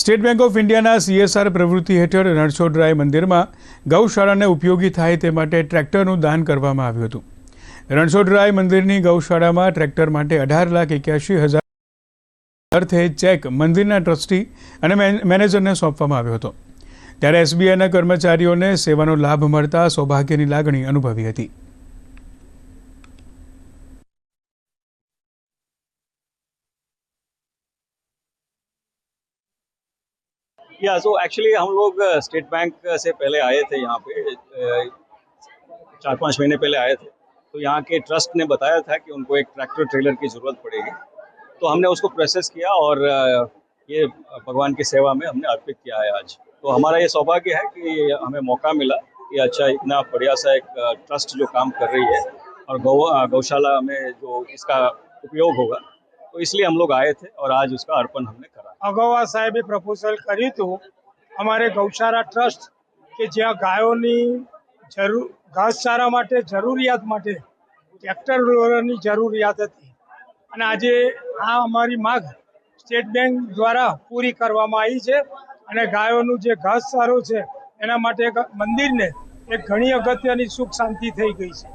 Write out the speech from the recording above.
State bank of ઇન્ડિયાના CSR પ્રવૃત્તિ હેઠળ રણછોડરાય મંદિરમાં ગૌશાળાને ઉપયોગી થાય તે માટે ટ્રેક્ટરનું દાન કરવામાં આવ્યું હતું. રણછોડરાય મંદિરની ગૌશાળામાં ટ્રેક્ટર માટે અઢાર લાખ એક્યાસી હજાર અર્થે ચેક મંદિરના ટ્રસ્ટી અને મેન- મેનેજરને સોંપવામાં આવ્યો હતો. ત્યારે એસબીઆઈના કર્મચારીઓને સેવાનો લાભ મળતા સૌભાગ્યની લાગણી અનુભવી હતી. या सो एक्चुअली हम लोग स्टेट बैंक से पहले आए थे यहाँ पे चार पाँच महीने पहले आए थे। तो यहाँ के ट्रस्ट ने बताया था कि उनको एक ट्रैक्टर ट्रेलर की ज़रूरत पड़ेगी। तो हमने उसको प्रोसेस किया और ये भगवान की सेवा में हमने अर्पित किया है आज। तो हमारा ये सौभाग्य है कि हमें मौका मिला कि अच्छा इतना बढ़िया सा एक ट्रस्ट जो काम कर रही है और गौ गौशाला में जो इसका उपयोग होगा तो इसलिए हम लोग आए थे और आज उसका अर्पण हमने करा। અગાઉ આ સાહેબે પ્રપોઝલ કર્યું હતું, અમારે ગૌશાળા ટ્રસ્ટ કે જ્યાં ગાયોની જરૂર, ઘાસચારા માટે જરૂરિયાત માટે ટ્રેક્ટર રોલરની જરૂરિયાત હતી. અને આજે આ અમારી માગ સ્ટેટ બેંક દ્વારા પૂરી કરવામાં આવી છે અને ગાયોનું જે ઘાસચારો છે, એના માટે મંદિરને એક ઘણી અગત્યની સુખ શાંતિ થઈ ગઈ છે.